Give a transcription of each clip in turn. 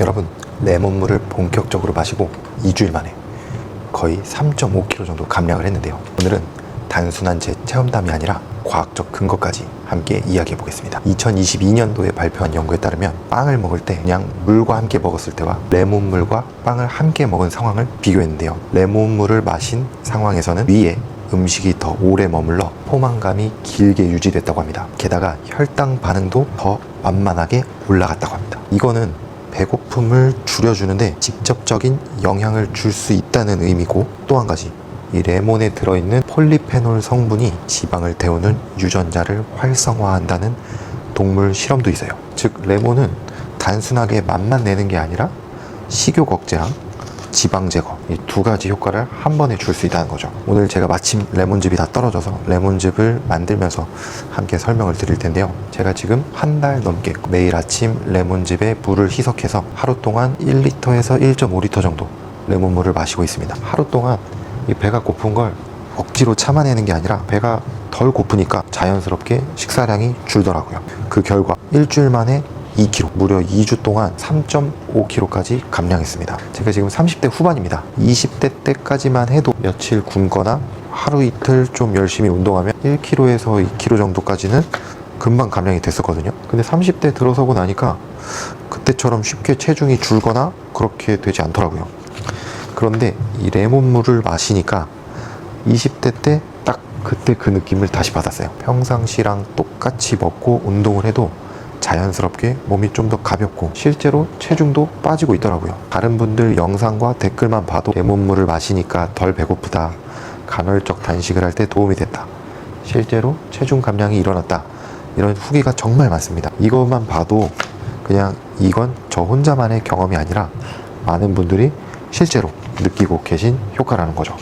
여러분 레몬물을 본격적으로 마시고 2주일 만에 거의 3.5kg 정도 감량을 했는데요. 오늘은 단순한 제 체험담이 아니라 과학적 근거까지 함께 이야기해 보겠습니다. 2022년도에 발표한 연구에 따르면 빵을 먹을 때 그냥 물과 함께 먹었을 때와 레몬물과 빵을 함께 먹은 상황을 비교했는데요. 레몬물을 마신 상황에서는 위에 음식이 더 오래 머물러 포만감이 길게 유지됐다고 합니다. 게다가 혈당 반응도 더 완만하게 올라갔다고 합니다. 이거는 배고픔을 줄여주는데 직접적인 영향을 줄 수 있다는 의미고 또 한 가지 이 레몬에 들어있는 폴리페놀 성분이 지방을 태우는 유전자를 활성화한다는 동물 실험도 있어요. 즉 레몬은 단순하게 맛만 내는 게 아니라 식욕 억제랑 지방 제거 이 두 가지 효과를 한 번에 줄 수 있다는 거죠. 오늘 제가 마침 레몬즙이 다 떨어져서 레몬즙을 만들면서 함께 설명을 드릴 텐데요. 제가 지금 한 달 넘게 매일 아침 레몬즙에 물을 희석해서 하루 동안 1리터에서 1.5리터 정도 레몬물을 마시고 있습니다. 하루 동안 이 배가 고픈 걸 억지로 참아내는 게 아니라 배가 덜 고프니까 자연스럽게 식사량이 줄더라고요. 그 결과 일주일 만에 2kg, 무려 2주 동안 3.5kg까지 감량했습니다. 제가 지금 30대 후반입니다. 20대 때까지만 해도 며칠 굶거나 하루 이틀 좀 열심히 운동하면 1kg에서 2kg 정도까지는 금방 감량이 됐었거든요. 근데 30대 들어서고 나니까 그때처럼 쉽게 체중이 줄거나 그렇게 되지 않더라고요. 그런데 이 레몬물을 마시니까 20대 때 딱 그때 그 느낌을 다시 받았어요. 평상시랑 똑같이 먹고 운동을 해도 자연스럽게 몸이 좀 더 가볍고 실제로 체중도 빠지고 있더라고요. 다른 분들 영상과 댓글만 봐도 레몬물을 마시니까 덜 배고프다. 간헐적 단식을 할 때 도움이 됐다. 실제로 체중 감량이 일어났다. 이런 후기가 정말 많습니다. 이것만 봐도 그냥 이건 저 혼자만의 경험이 아니라 많은 분들이 실제로 느끼고 계신 효과라는 거죠.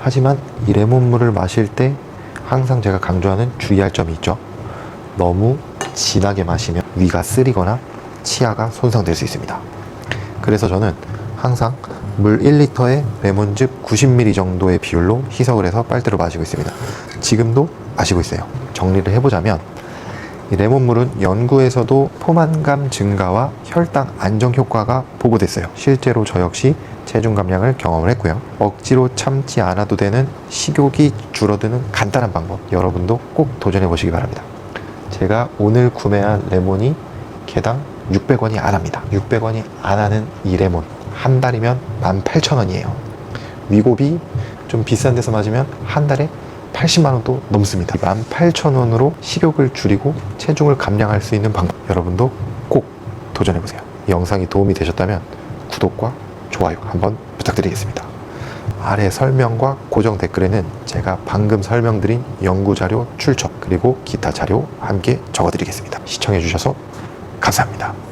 하지만 이 레몬물을 마실 때 항상 제가 강조하는 주의할 점이 있죠. 너무 진하게 마시면 위가 쓰리거나 치아가 손상될 수 있습니다. 그래서 저는 항상 물 1리터에 레몬즙 90ml 정도의 비율로 희석을 해서 빨대로 마시고 있습니다. 지금도 마시고 있어요. 정리를 해보자면 이 레몬물은 연구에서도 포만감 증가와 혈당 안정 효과가 보고됐어요. 실제로 저 역시 체중 감량을 경험을 했고요. 억지로 참지 않아도 되는 식욕이 줄어드는 간단한 방법 여러분도 꼭 도전해 보시기 바랍니다. 제가 오늘 구매한 레몬이 개당 600원이 안 합니다. 600원이 안 하는 이 레몬 한 달이면 18,000원이에요. 위고비 좀 비싼 데서 맞으면 한 달에 80만 원도 넘습니다. 18,000원으로 식욕을 줄이고 체중을 감량할 수 있는 방법 여러분도 꼭 도전해 보세요. 이 영상이 도움이 되셨다면 구독과 좋아요 한번 부탁드리겠습니다. 아래 설명과 고정 댓글에는 제가 방금 설명드린 연구 자료 출처 그리고 기타 자료 함께 적어드리겠습니다. 시청해 주셔서 감사합니다.